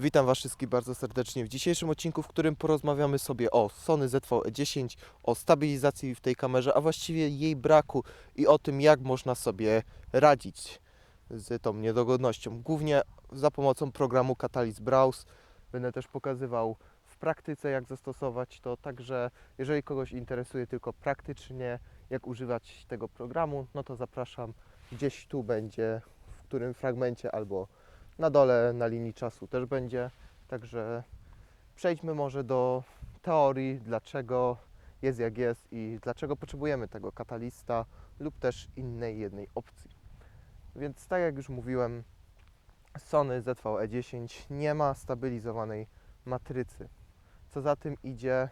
Witam Was wszystkich bardzo serdecznie w dzisiejszym odcinku, w którym porozmawiamy sobie o Sony ZV-E10, o stabilizacji w tej kamerze, a właściwie jej braku i o tym, jak można sobie radzić z tą niedogodnością. Głównie za pomocą programu Catalyst Browse. Będę też pokazywał w praktyce, jak zastosować to. Także, jeżeli kogoś interesuje tylko praktycznie, jak używać tego programu, no to zapraszam. Gdzieś tu będzie, w którym fragmencie albo na dole na linii czasu też będzie. Także przejdźmy może do teorii, dlaczego jest jak jest i dlaczego potrzebujemy tego katalista lub też innej jednej opcji. Więc tak jak już mówiłem, Sony ZV-E10 nie ma stabilizowanej matrycy. Co za tym idzie,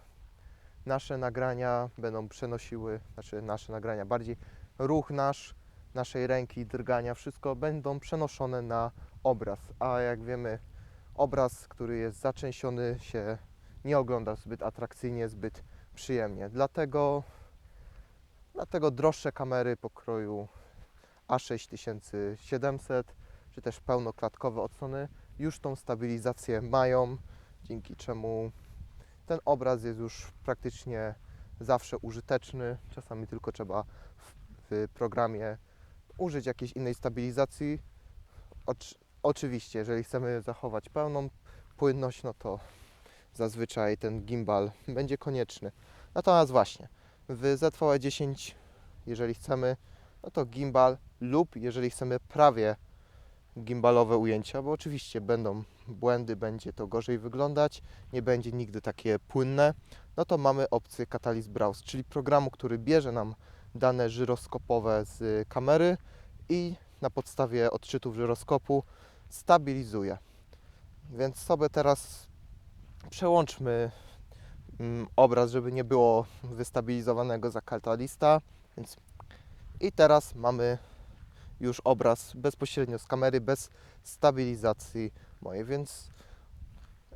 nasze nagrania będą przenosiły, znaczy nasze nagrania, bardziej ruch nasz, naszej ręki, drgania, wszystko będą przenoszone na obraz, a jak wiemy, obraz, który jest zaczęsiony, się nie ogląda zbyt atrakcyjnie, zbyt przyjemnie. Dlatego, dlatego droższe kamery pokroju A6700 czy też pełnoklatkowe od Sony już tą stabilizację mają, dzięki czemu ten obraz jest już praktycznie zawsze użyteczny. Czasami tylko trzeba w, w programie użyć jakiejś innej stabilizacji. Oczy- oczywiście, jeżeli chcemy zachować pełną płynność, no to zazwyczaj ten gimbal będzie konieczny. Natomiast właśnie w ZVE10, jeżeli chcemy, no to gimbal lub jeżeli chcemy prawie gimbalowe ujęcia, bo oczywiście będą błędy, będzie to gorzej wyglądać, nie będzie nigdy takie płynne, no to mamy opcję Catalyst Browse, czyli programu, który bierze nam dane żyroskopowe z kamery i na podstawie odczytów żyroskopu stabilizuje. Więc sobie teraz przełączmy mm, obraz, żeby nie było wystabilizowanego za katalista. Więc i teraz mamy już obraz bezpośrednio z kamery, bez stabilizacji mojej, więc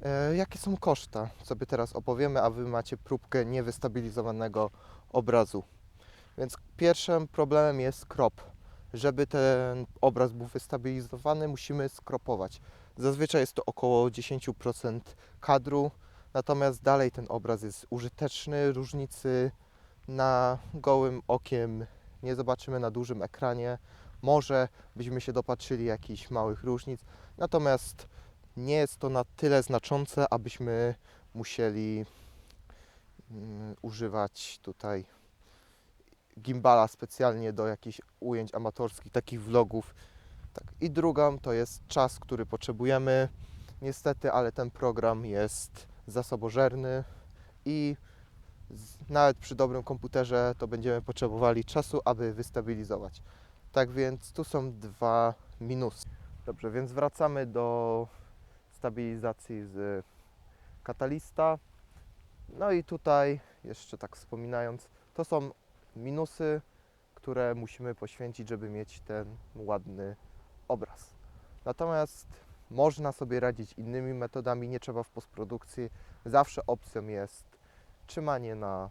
e, jakie są koszta? Sobie teraz opowiemy, a Wy macie próbkę niewystabilizowanego obrazu. Więc pierwszym problemem jest krop. Żeby ten obraz był wystabilizowany, musimy skropować. Zazwyczaj jest to około 10% kadru, natomiast dalej ten obraz jest użyteczny. Różnicy na gołym okiem nie zobaczymy na dużym ekranie. Może byśmy się dopatrzyli jakichś małych różnic, natomiast nie jest to na tyle znaczące, abyśmy musieli mm, używać tutaj gimbala specjalnie do jakichś ujęć amatorskich, takich vlogów. Tak. I drugą to jest czas, który potrzebujemy. Niestety, ale ten program jest zasobożerny i z, nawet przy dobrym komputerze to będziemy potrzebowali czasu, aby wystabilizować. Tak więc tu są dwa minusy. Dobrze, więc wracamy do stabilizacji z katalista. No i tutaj, jeszcze tak wspominając, to są minusy, które musimy poświęcić, żeby mieć ten ładny obraz. Natomiast można sobie radzić innymi metodami, nie trzeba w postprodukcji. Zawsze opcją jest trzymanie na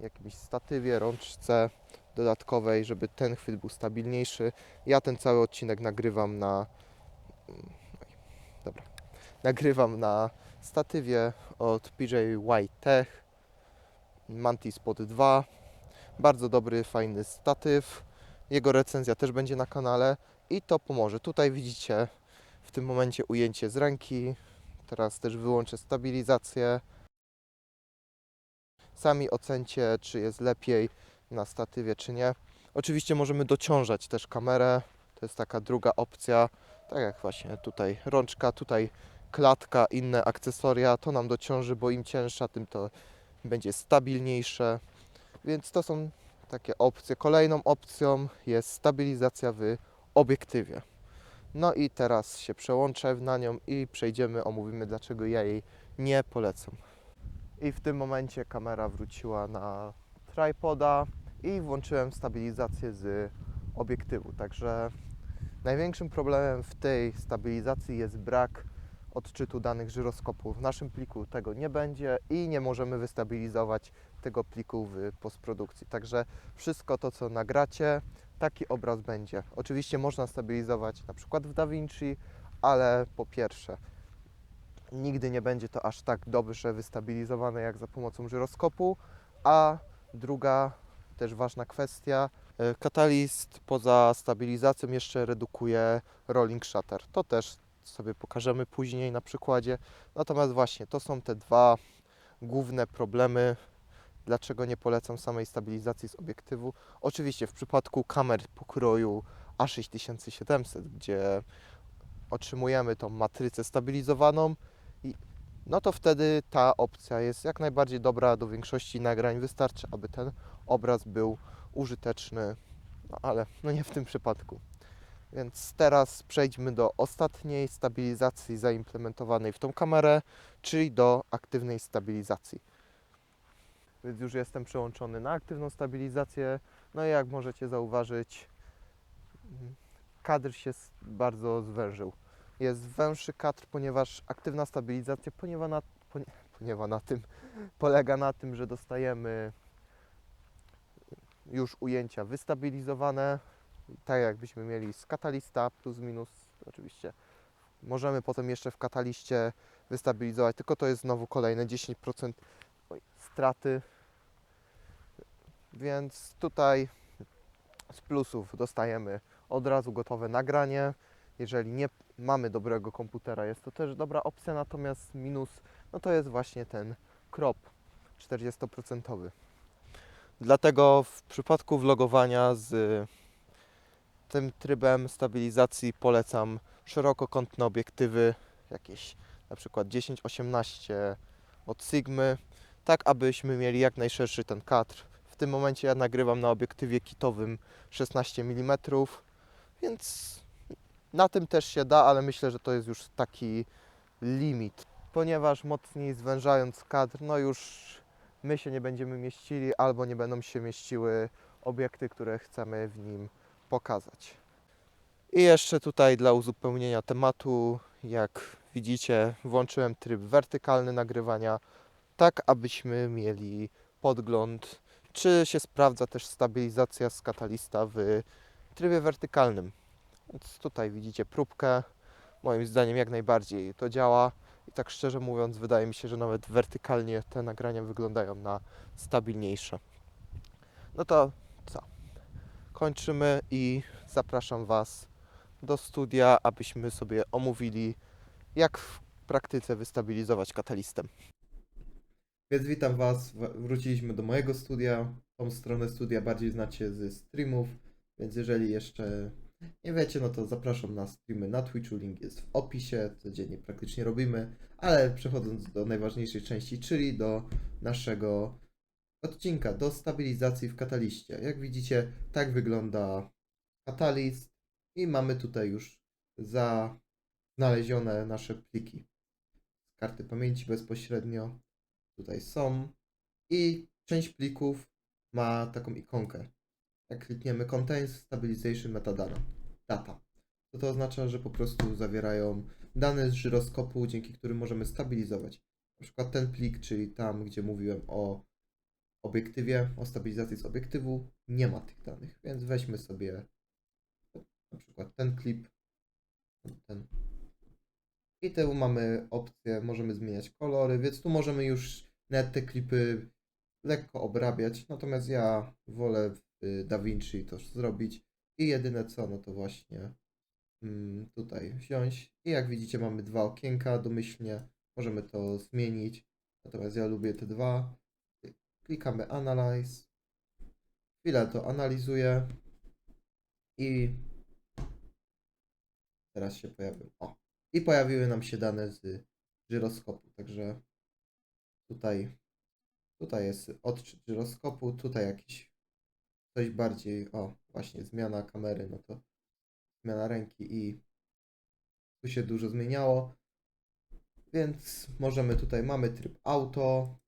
jakimś statywie, rączce dodatkowej, żeby ten chwyt był stabilniejszy. Ja ten cały odcinek nagrywam na. Oj, Dobra. Nagrywam na statywie od PJY Tech Mantis Pod 2. Bardzo dobry, fajny statyw. Jego recenzja też będzie na kanale i to pomoże. Tutaj widzicie w tym momencie ujęcie z ręki. Teraz też wyłączę stabilizację. Sami ocencie, czy jest lepiej na statywie, czy nie. Oczywiście możemy dociążać też kamerę. To jest taka druga opcja. Tak jak właśnie tutaj rączka, tutaj klatka, inne akcesoria. To nam dociąży, bo im cięższa, tym to będzie stabilniejsze. Więc to są takie opcje. Kolejną opcją jest stabilizacja w obiektywie. No i teraz się przełączę na nią i przejdziemy, omówimy dlaczego ja jej nie polecam. I w tym momencie kamera wróciła na tripoda i włączyłem stabilizację z obiektywu. Także największym problemem w tej stabilizacji jest brak odczytu danych żyroskopu. W naszym pliku tego nie będzie i nie możemy wystabilizować tego pliku w postprodukcji. Także wszystko to, co nagracie, taki obraz będzie. Oczywiście można stabilizować na przykład w DaVinci, ale po pierwsze nigdy nie będzie to aż tak dobrze wystabilizowane jak za pomocą żyroskopu. A druga też ważna kwestia, e, katalist poza stabilizacją jeszcze redukuje rolling shutter. To też sobie pokażemy później na przykładzie. Natomiast właśnie to są te dwa główne problemy, dlaczego nie polecam samej stabilizacji z obiektywu. Oczywiście w przypadku kamer pokroju A6700, gdzie otrzymujemy tą matrycę stabilizowaną, no to wtedy ta opcja jest jak najbardziej dobra do większości nagrań. Wystarczy, aby ten obraz był użyteczny, no ale no nie w tym przypadku. Więc teraz przejdźmy do ostatniej stabilizacji zaimplementowanej w tą kamerę, czyli do aktywnej stabilizacji. Więc już jestem przełączony na aktywną stabilizację. No i jak możecie zauważyć, mm, kadr się bardzo zwężył. Jest węższy kadr, ponieważ aktywna stabilizacja ponieważ na, na tym, polega na tym, że dostajemy już ujęcia wystabilizowane, tak jakbyśmy mieli z katalista plus minus oczywiście. Możemy potem jeszcze w kataliście wystabilizować, tylko to jest znowu kolejne 10% oj, straty. Więc tutaj z plusów dostajemy od razu gotowe nagranie. Jeżeli nie mamy dobrego komputera, jest to też dobra opcja, natomiast minus no to jest właśnie ten crop 40%. Dlatego w przypadku vlogowania z tym trybem stabilizacji polecam szerokokątne obiektywy, jakieś na przykład 10-18 od Sigmy, tak abyśmy mieli jak najszerszy ten kadr. W tym momencie ja nagrywam na obiektywie kitowym 16 mm, więc na tym też się da, ale myślę, że to jest już taki limit, ponieważ mocniej zwężając kadr, no już my się nie będziemy mieścili, albo nie będą się mieściły obiekty, które chcemy w nim pokazać. I jeszcze tutaj dla uzupełnienia tematu, jak widzicie, włączyłem tryb wertykalny nagrywania, tak abyśmy mieli podgląd, czy się sprawdza też stabilizacja z katalista w trybie wertykalnym. Więc tutaj widzicie próbkę. Moim zdaniem jak najbardziej to działa. I tak szczerze mówiąc, wydaje mi się, że nawet wertykalnie te nagrania wyglądają na stabilniejsze. No to co? Kończymy i zapraszam Was do studia, abyśmy sobie omówili, jak w praktyce wystabilizować katalistem. Więc witam Was. Wróciliśmy do mojego studia. Tą stronę studia bardziej znacie ze streamów, więc jeżeli jeszcze nie wiecie, no to zapraszam na streamy na Twitchu. Link jest w opisie. Codziennie praktycznie robimy. Ale przechodząc do najważniejszej części, czyli do naszego odcinka, do stabilizacji w kataliście. Jak widzicie, tak wygląda katalist i mamy tutaj już za znalezione nasze pliki z karty pamięci bezpośrednio. Tutaj są i część plików ma taką ikonkę. Jak klikniemy Contains Stabilization Metadata, data, to to oznacza, że po prostu zawierają dane z żyroskopu, dzięki którym możemy stabilizować. Na przykład ten plik, czyli tam, gdzie mówiłem o obiektywie, o stabilizacji z obiektywu, nie ma tych danych, więc weźmy sobie na przykład ten klip, ten. I tu mamy opcję, możemy zmieniać kolory, więc tu możemy już nawet te klipy lekko obrabiać, natomiast ja wolę w DaVinci to zrobić. I jedyne co, no to właśnie mm, tutaj wziąć. I jak widzicie mamy dwa okienka domyślnie, możemy to zmienić, natomiast ja lubię te dwa. Klikamy Analyze, chwilę to analizuję. I teraz się pojawił. O, i pojawiły nam się dane z żyroskopu, także tutaj Tutaj jest odczyt żyroskopu, tutaj jakiś coś bardziej, o właśnie zmiana kamery, no to zmiana ręki i tu się dużo zmieniało. Więc możemy tutaj, mamy tryb auto,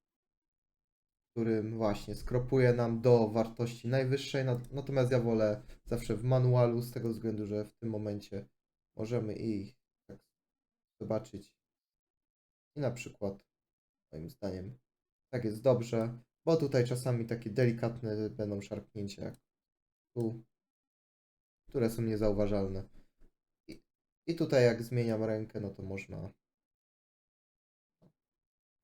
którym właśnie skropuje nam do wartości najwyższej, nat- natomiast ja wolę zawsze w manualu z tego względu, że w tym momencie możemy i tak zobaczyć i na przykład moim zdaniem tak jest dobrze, bo tutaj czasami takie delikatne będą szarpnięcia, jak tu, które są niezauważalne. I, I tutaj jak zmieniam rękę, no to można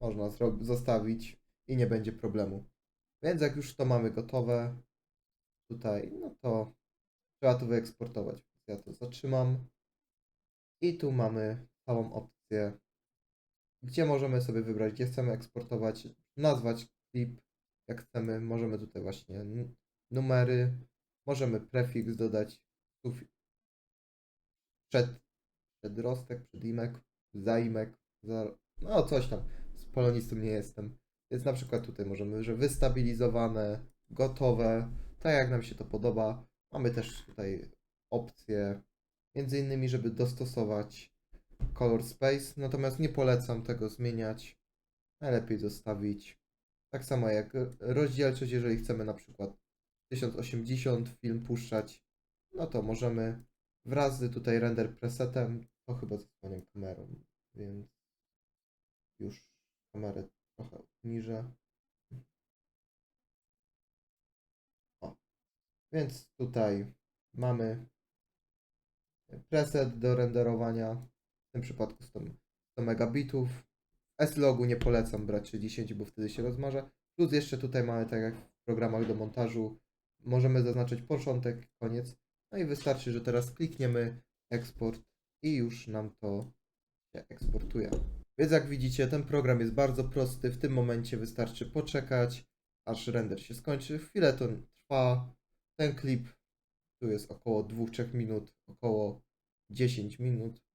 można zostawić i nie będzie problemu. Więc jak już to mamy gotowe tutaj, no to trzeba to wyeksportować. Ja to zatrzymam. I tu mamy całą opcję, gdzie możemy sobie wybrać, gdzie chcemy eksportować, nazwać klip, jak chcemy. Możemy tutaj właśnie numery, możemy prefiks dodać, sufi- przed, przedrostek, przedimek, zaimek, za, no coś tam. Z polonistą nie jestem. Więc na przykład tutaj możemy, że wystabilizowane, gotowe, tak jak nam się to podoba. Mamy też tutaj opcje, między innymi, żeby dostosować color space, natomiast nie polecam tego zmieniać. Najlepiej zostawić. Tak samo jak rozdzielczość, jeżeli chcemy na przykład 1080 film puszczać, no to możemy wraz z tutaj render presetem, to chyba zasłaniam kamerą, więc już kamerę trochę obniżę. O. Więc tutaj mamy preset do renderowania, tym przypadku 100, 100 megabitów. S-Logu nie polecam brać 60, bo wtedy się rozmarza. Plus jeszcze tutaj mamy, tak jak w programach do montażu, możemy zaznaczyć początek, koniec. No i wystarczy, że teraz klikniemy eksport i już nam to się eksportuje. Więc jak widzicie, ten program jest bardzo prosty. W tym momencie wystarczy poczekać, aż render się skończy. Chwilę to trwa. Ten klip tu jest około 2-3 minut, około 10 minut.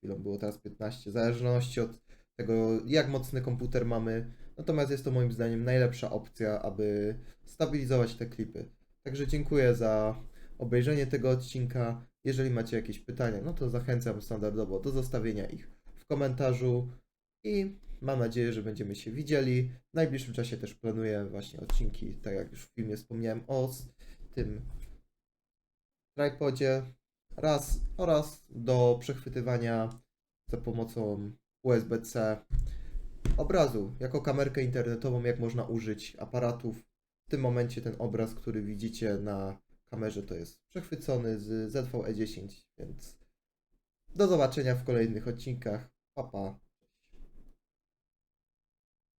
Chwilą było teraz 15, w zależności od tego, jak mocny komputer mamy. Natomiast jest to moim zdaniem najlepsza opcja, aby stabilizować te klipy. Także dziękuję za obejrzenie tego odcinka. Jeżeli macie jakieś pytania, no to zachęcam standardowo do zostawienia ich w komentarzu i mam nadzieję, że będziemy się widzieli. W najbliższym czasie też planuję właśnie odcinki, tak jak już w filmie wspomniałem, o tym tripodzie raz oraz do przechwytywania za pomocą USB-C obrazu jako kamerkę internetową, jak można użyć aparatów. W tym momencie ten obraz, który widzicie na kamerze, to jest przechwycony z ZVE10, więc do zobaczenia w kolejnych odcinkach. Pa, pa.